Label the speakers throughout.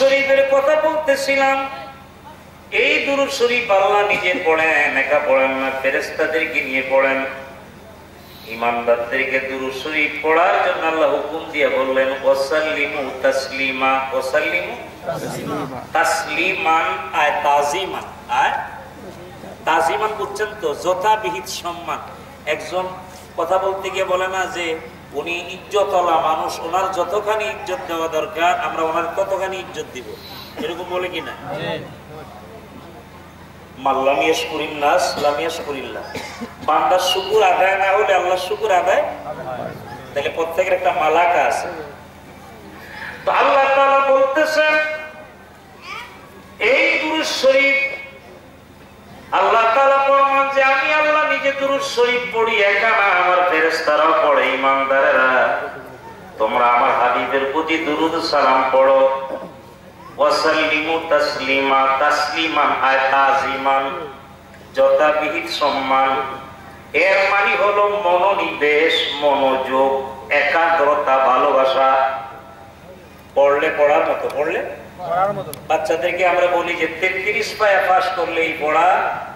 Speaker 1: শরীফের কথা বলতেছিলাম। এই দুরুদ শরীফ আল্লাহ নিজে পড়েন, একা পড়েন না ফেরেস্তাদেরকে নিয়ে পড়েন। ইমানদারদেরকে দুরুদ শরীফ পড়ার জন্য আল্লাহ হুকুম দিয়ে বললেন, ওয়াসাল্লিমু তাসলিমা, ওয়াসাল্লিমু তাসলিমান, আয় তাজিমান। আয় তাজিমান বুঝছেন তো? যথাবিহিত সম্মান। একজন কথা বলতে গিয়ে বলে না যে উনি ইজ্জতলা মানুষ ওনার যতখানি ইজ্জত দেওয়া দরকার আমরা ওনার ততখানি ইজ্জত দিব? এরকম বলে কিনা মাল্লামিয়াস করিল্লাস লামিয়াস করিল্লা বান্দার শুকুর আদায় না হলে আল্লাহ শুকুর আদায় তাহলে প্রত্যেকের একটা মালাকা আছে। তো আল্লাহ তাআলা বলতেছেন এই শরীফ আল্লাহ দুরুদ শরীফ পড়ি একা না আমার ফেরেশতারাও পড়ে ইমানদারেরা তোমরা আমার হাবিবের প্রতি দুরুদ সালাম পড়ো। ওয়াসাল্লিমু তাসলিমা তাসলিমান আয় তাজিমান যথাবিহিত সম্মান। এর মানে হলো মনোনিবেশ মনোযোগ একাগ্রতা ভালোবাসা। পড়লে পড়ার মতো পড়লে? বাচ্চাদেরকে আমরা বলি যে তেত্রিশ পায়া পাস করলে এই পড়া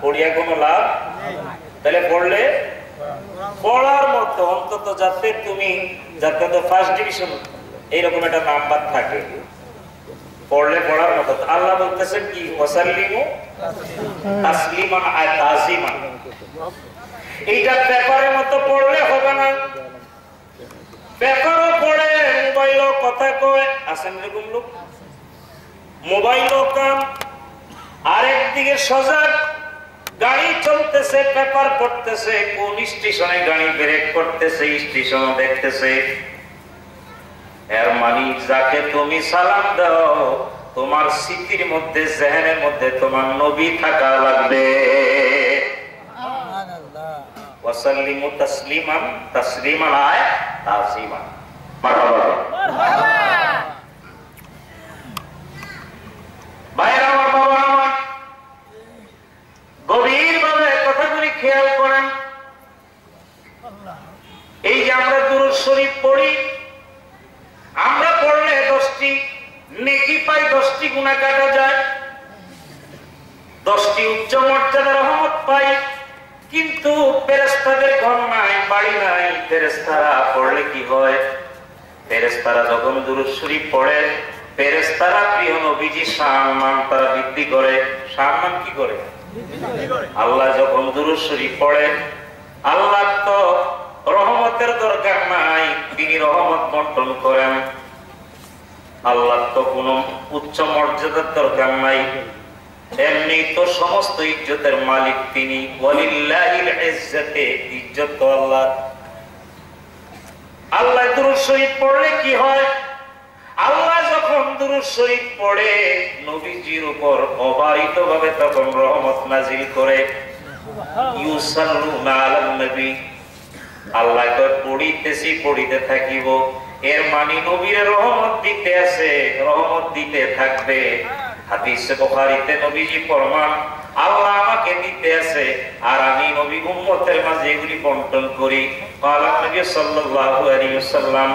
Speaker 1: পড়িয়া কোনো লাভ তাহলে পড়লে? পড়ার মতো, অন্তত যাতে তুমি, যাতে ফার্স্ট ডিভিশন এইরকম একটা নাম্বার থাকে। পড়লে পড়ার মতো। আল্লাহ বলতেছেন কি? ওয়াসাল্লিমু তাসলিমান এইটা মতো পড়লে হবে না। পেপারও পড়ে, মোবাইলও কথা কয়। আছেন এরকম লোক? মোবাইলও কাম সজাগ। গাড়ি চলতেছে পেপার পড়তেছে কোন স্টেশনে গাড়ি ব্রেক করতেছে স্টেশন দেখতেছে। এর মানি যাকে তুমি সালাম দাও তোমার স্মৃতির মধ্যে জেহেনের মধ্যে তোমার নবী থাকা লাগবে। ওয়াসাল্লিমু তাসলিমান তাসলিমান আয় তাজিমান মারহাবা ভাইরা আমার বাবা আমার গভীরভাবে কথাগুলি খেয়াল করেন এই যে আমরা দুরুদ শরীফ পড়ি আমরা পড়লে দশটি নেকি পাই দশটি গুণা কাটা যায়? দশটি উচ্চ মর্যাদা রহমত পাই, কিন্তু ফেরেস্তাদের ঘর নাই বাড়ি নাই। ফেরেস্তারা পড়লে কি হয়? ফেরেস্তারা যখন দুরুদ শরীফ পড়ে ফেরেস্তারা প্রিয় নবীজি সম্মান তারা বৃদ্ধি করে। সম্মান কি করে? আল্লাহ যখন দুরুদ শরীফ পড়ে, আল্লাহ তো রহমতের দরকার নাই, তিনি রহমত বন্টন করেন। আল্লাহ তো কোন উচ্চ মর্যাদার দরকার নাই। এমনি তো সমস্ত ইজ্জতের মালিক তিনি। ইজ্জত তো আল্লাহ। আল্লাহ দুরুদ শরীফ পড়লে কি হয়? আল্লাহ যখন দুরুদ শরীফ পড়ে, নবীজির উপর অবারিত ভাবে তখন রহমত নাজিল করে। আল্লাহ পড়িতেছি, পড়িতে থাকিব। এর মানে নবীর রহমত দিতে আছে রহমত দিতে থাকবে। হাদিসে বুখারীতে নবীজি ফরমান আল্লাহ আমাকে দিতে আছে আর আমি নবী উম্মতের মাঝে এগুলি বন্টন করি। নবী সাল্লাল্লাহু আলাইহি ওয়াসাল্লাম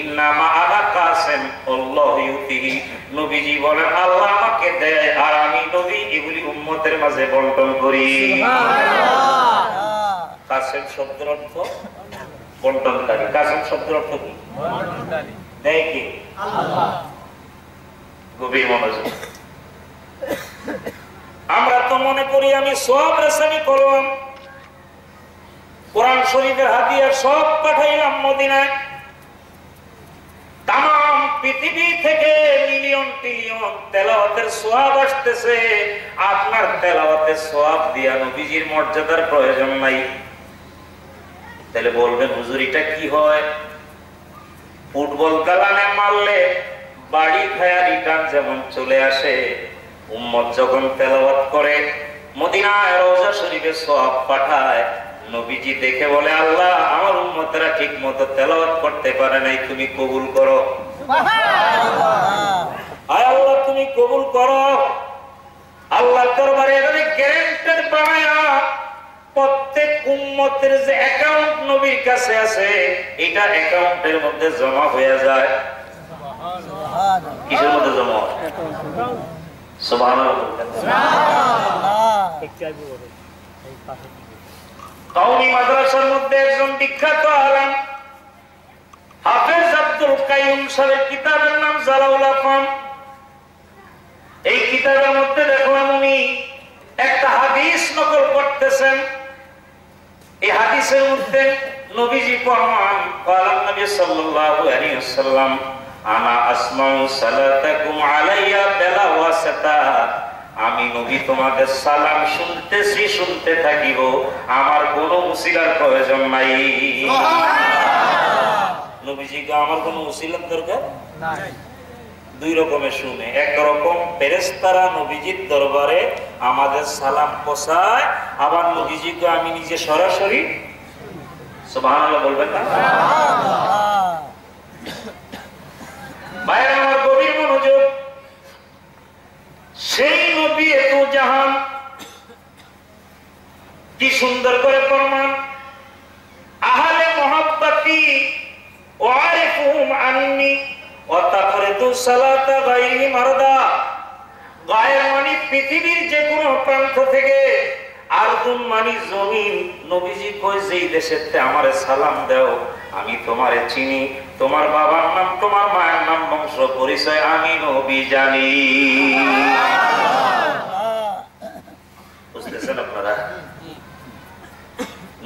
Speaker 1: ইন্নামা আনা কাসেম আল্লাহু ইউতিহি। নবীজি বলেন আল্লাহ আমাকে দেয় আর আমি নবী এগুলি উম্মতের মাঝে বন্টন করি। কাসেম শব্দের অর্থ বন্টনকারী। কাসেম শব্দের অর্থ কি? দেয় কি? গভীর মনোযোগ। আমরা তো মনে করি আমি সব রেসানি করলাম। কোরআন শরীফের হাতিয়া সব পাঠাইলাম মদিনায়। তাম পৃথিবী থেকে মিলিয়ন টিলিয়ন তেলাওয়াতের সোয়াব আসতেছে। আপনার তেলাওয়াতের সোয়াব দিয়া নবীজির মর্যাদার প্রয়োজন নাই। তাহলে বলবেন হুজুরিটা কি হয়? ফুটবল গালানে মারলে বাড়ি খায়া রিটার্ন যেমন চলে আসে উম্মত যখন তেলাওয়াত করে মদিনায় রোজা শরীফে সব পাঠায় নবীজি দেখে বলে আল্লাহ আমার উম্মতেরা ঠিক মতো তেলাওয়াত করতে পারে নাই তুমি কবুল করো। আয় আল্লাহ তুমি কবুল করো। আল্লাহ দরবারে এখানে গ্যারেন্টেড বানায়া প্রত্যেক উম্মতের যে অ্যাকাউন্ট নবীর কাছে আছে এটা অ্যাকাউন্টের মধ্যে জমা হয়ে যায়। কিসের মধ্যে জমা? সুবহানাল্লাহ। মাদ্রাসার মধ্যে একজন বিখ্যাত আলেম হাফেজ আব্দুল কাইয়ুম সাহেবের কিতাবের নাম জালাউল আফাম এই কিতাবের মধ্যে দেখলাম উনি একটা হাদিস নকল করতেছেন। এই হাদিসের মধ্যে নবীজি ফরমান কালাম নবী সাল্লাল্লাহু আলাইহি ওয়াসাল্লাম আনা আসমাউ সালাতাকুম আলাইয়া বেলা ওয়াসাতা আমি নবী তোমাদের সালাম শুনতে শ্রী শুনতে থাকিব আমার কোনো উসিলার প্রয়োজন নাই। নবীজি আমার কোনো উসিলার দরকার? নাই। দুই রকমের শুনে। একরকম ফেরেস্তারা নবীজির দরবারে আমাদের সালাম পোষায় আবার নবীজিকে আমি নিজে সরাসরি বলবেন না? সেই নবী এত জাহান। কি সুন্দর করে প্রমাণ আহালে মহাব্বাতি ওয়ারিফুহুম আন্নি। পৃথিবীর যে কোনো প্রান্ত থেকে মানি জমিন। নবীজি আমারে সালাম দাও, আমি তোমারে চিনি। তোমার বাবার নাম, তোমার মায়ের নাম বংশ পরিচয় আমি নবী জানি। বুঝতেছেন আপনারা?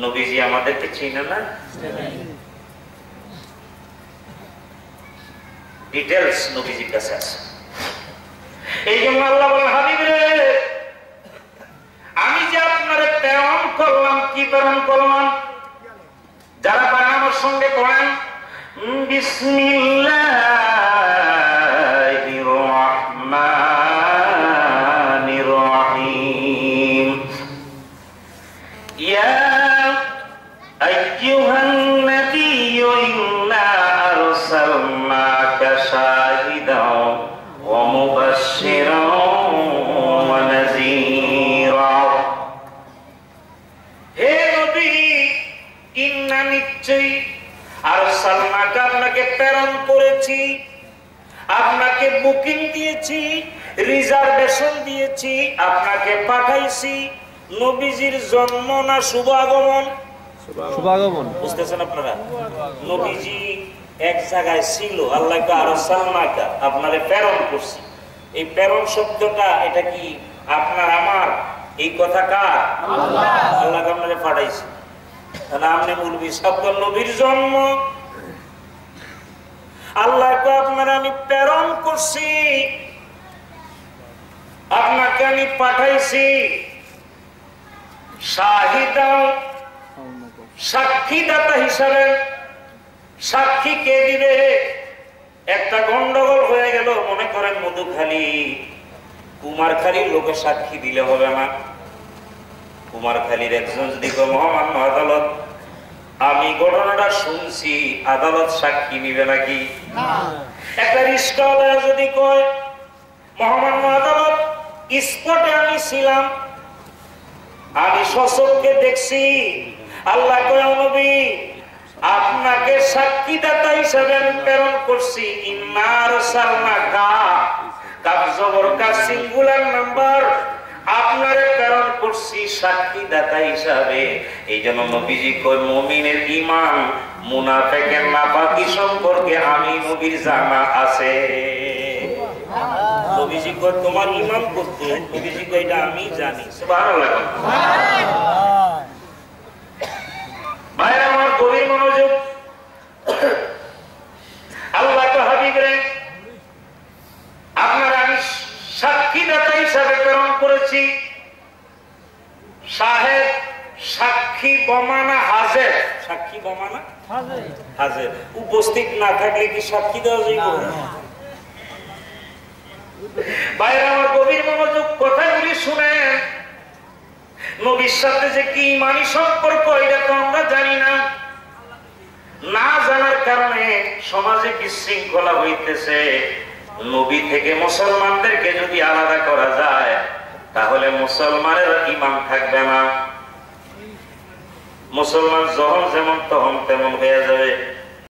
Speaker 1: নবীজি আমাদেরকে চিনে না? ডিটেলস নবীজির কাছে আছে। এই জন্য আল্লাহ বলেন, হাবিব রে, আমি যে আপনারে প্রেরণ করলাম, কি প্রেরণ করলাম? যারা বানানোর সঙ্গে পড়েন বিসমিল্লাহির আপনাকে প্রেরণ করেছি আপনাকে বুকিং দিয়েছি রিজার্ভেশন দিয়েছি আপনাকে পাঠাইছি। নবীজির জন্ম না শুভ আগমন?
Speaker 2: শুভাগমন
Speaker 1: বুঝতেছেন আপনারা? নবীজি এক জায়গায় ছিল আল্লাহকে আরও সালমাকা আপনারে প্রেরণ করছি। এই প্রেরণ শব্দটা এটা কি আপনার আমার? এই কথা কার? আল্লাহকে আপনারে পাঠাইছি। তাহলে আপনি বলবি শব্দ নবীর জন্ম আল্লাহকে আপনার আমি প্রেরণ করছি। আপনাকে আমি পাঠাইছি। সাক্ষীদাতা হিসাবে সাক্ষী কে দিবে? একটা গন্ডগোল হয়ে গেল, মনে করেন মধুখালী। কুমারখালীর লোকে সাক্ষী দিলে হবে না। কুমারখালীর একজন যদি মহামান্য আদালত ঘটনাটা শুনছি আদালত সাক্ষী নিবে নাকি? একটা রিস্কাওয়ালা যদি কয় মহামান্য আদালত স্পটে আমি ছিলাম আমি শশককে দেখছি আল্লাহ কয় নবী আপনাকে সাক্ষীদাতা হিসেবে আমি প্রেরণ করছি ইন্নার সালনা কা কাপ জবর কা সিঙ্গুলার নাম্বার আপনারে করছি সাক্ষীদাতা হিসাবে। এই জন্য নবীজি কয় মুমিনের ঈমান মুনাফিকের নাপাকি সম্পর্কে আমি নবীর জানা আছে। নবীজি তোমার ঈমান করতে? নবীজি কয় এটা আমি জানি। সুবহানাল্লাহ। ভাইরা আমার মনোযোগ আল্লাহ তো হাবিব রে আপনার আমি সাক্ষীদাতা হিসাবে প্রেরণ করেছি সাহেব সাক্ষী বমানা হাজের। সাক্ষী বমানা? হাজের। উপস্থিত না থাকলে কি সাক্ষী দেওয়া যাইব? বাইরে আমার গভীর মনোযোগ কথাগুলি শুনেন নবীর সাথে যে কি ইমানি সম্পর্ক এটা তো আমরা জানি না। না জানার কারণে সমাজে বিশৃঙ্খলা হইতেছে। নবী থেকে মুসলমানদেরকে যদি আলাদা করা যায় তাহলে মুসলমানের ইমান থাকবে না। মুসলমান যখন যেমন তখন তেমন হয়ে যাবে।